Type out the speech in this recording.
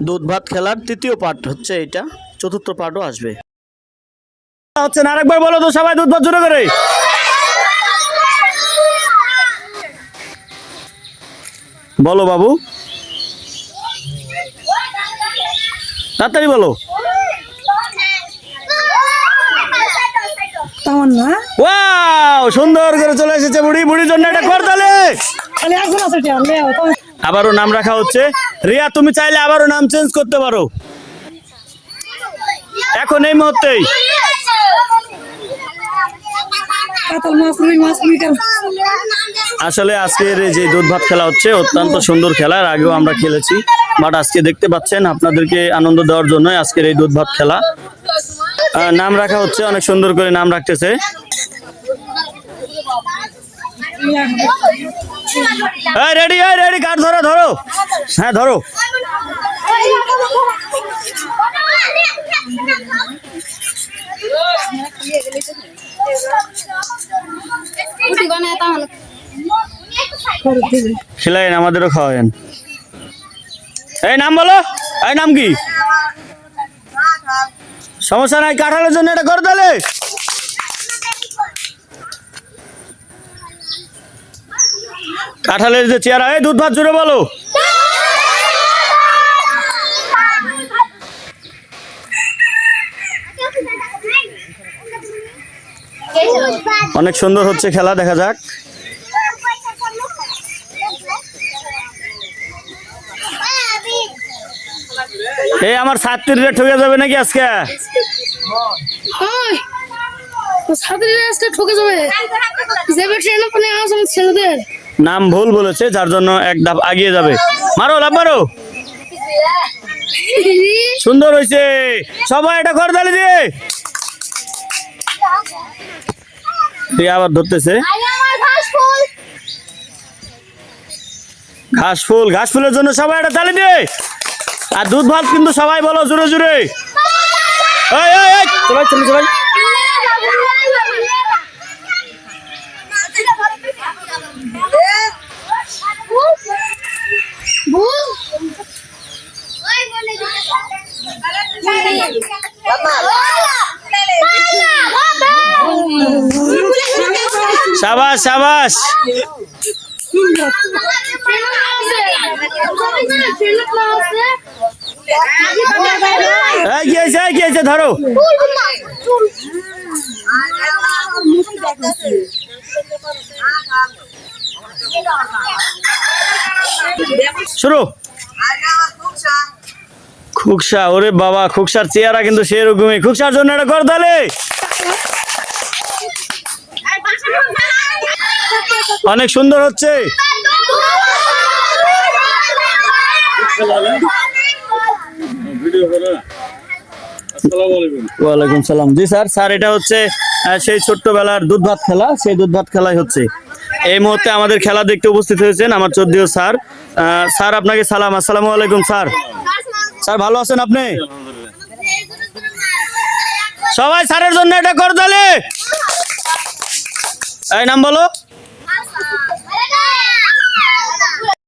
দুধ ভাত খেলার তৃতীয় পার্ট হচ্ছে এটা। চতুর্থ পার্টও আসবে। হচ্ছে না আরেকবার বলো তো সবাই দুধ ভাত জোরে করে। বলো বাবু। তাড়াতাড়ি বলো। ওয়াও সুন্দর করে চলে এসেছে বুড়ি। বুড়ির জন্য এটা করতালে খালি একজন আছে এটা লেও তো আবারও নাম রাখা হচ্ছে। রিয়া তুমি চাইলে আবারও নাম চেঞ্জ করতে পারো। এখন এই মুহূর্তেই। আসলে আজকের এই যে দুধ ভাত খেলা হচ্ছে অত্যন্ত সুন্দর খেলা এর আগেও আমরা খেলেছি। বাট আজকে দেখতে পাচ্ছেন আপনাদেরকে আনন্দ দেওয়ার জন্য আজকের এই দুধ ভাত খেলা নাম রাখা হচ্ছে অনেক সুন্দর করে নাম রাখতেছে। রেডি রেডি কাঠ ধরো ধরো। হ্যাঁ ধরো। খিলাইন আমাদেরও খাওয়াবেন এই নাম বলো, এই নাম কি? সমস্যা নাই, কাঁঠালের জন্য এটা করে তাহলে। কাঁঠালের যে চেয়ারা এই দুধ ভাত জুড়ে বলো। অনেক সুন্দর হচ্ছে খেলা, দেখা যাক। এই আমার ছাত্রীরা ঠকে যাবে নাকি আজকে? ছাত্রীরা আজকে ঠকে যাবে। ছেলেদের। নাম ভুল বলেছে, যার জন্য এক ধাপ আগিয়ে যাবে। মারো লাভ মারো সুন্দর হয়েছে। সবাই এটা ঘর দালি দিয়ে। দিয়ে আবার ধরতেছে। ঘাস ফুল, ঘাস ফুলের জন্য সবাই এটা তালি দিয়ে। আর দুধ ভাত কিন্তু সবাই বলো, জোরে জোরে। সবাই, চলে সাবাস সাবাস। ধরো। শুরু। খুকসা, ওরে বাবা, খুকসার চেহারা কিন্তু সেরকমই। খুকসার জন্য এটা কর তাহলে। অনেক সুন্দর হচ্ছে। ওয়ালাইকুম সালাম। জি স্যার স্যার, এটা হচ্ছে সেই ছোট্টবেলার দুধ ভাত খেলা। সেই দুধ ভাত খেলাই হচ্ছে। এই মুহূর্তে আমাদের খেলা দেখতে উপস্থিত হয়েছেন আমার চোদ্দীয় স্যার। স্যার, আপনাকে সালাম। আসসালামু আলাইকুম, স্যার। স্যার ভালো আছেন আপনি? সবাই স্যারের জন্য এটা করদালে এই নাম বলো।